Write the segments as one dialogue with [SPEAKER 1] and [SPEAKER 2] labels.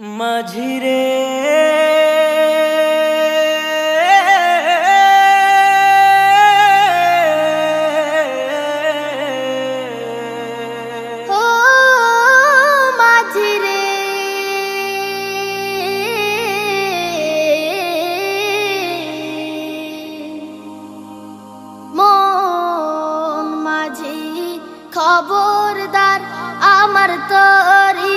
[SPEAKER 1] মাঝিরে।
[SPEAKER 2] খবরদার আমার তরি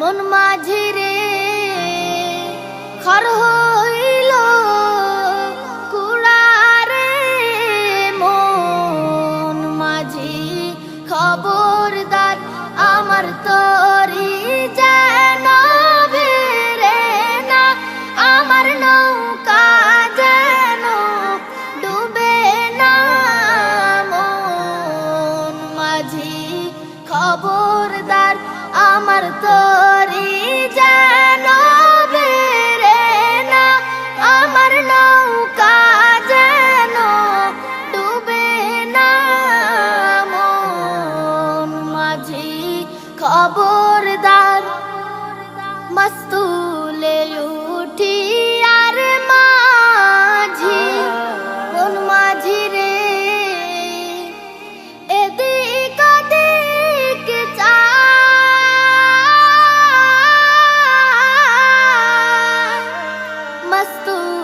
[SPEAKER 2] মন মাঝি রে, খর হইল কুড়ারে। মন মাঝি খবরদার আমার তরি আমার নৌকা মাঝি খবরদার আমার তোরি যেন বেরে না আমার নৌকা যেন ডুবে না। মন মাঝি খবরদার মস্তুলে Just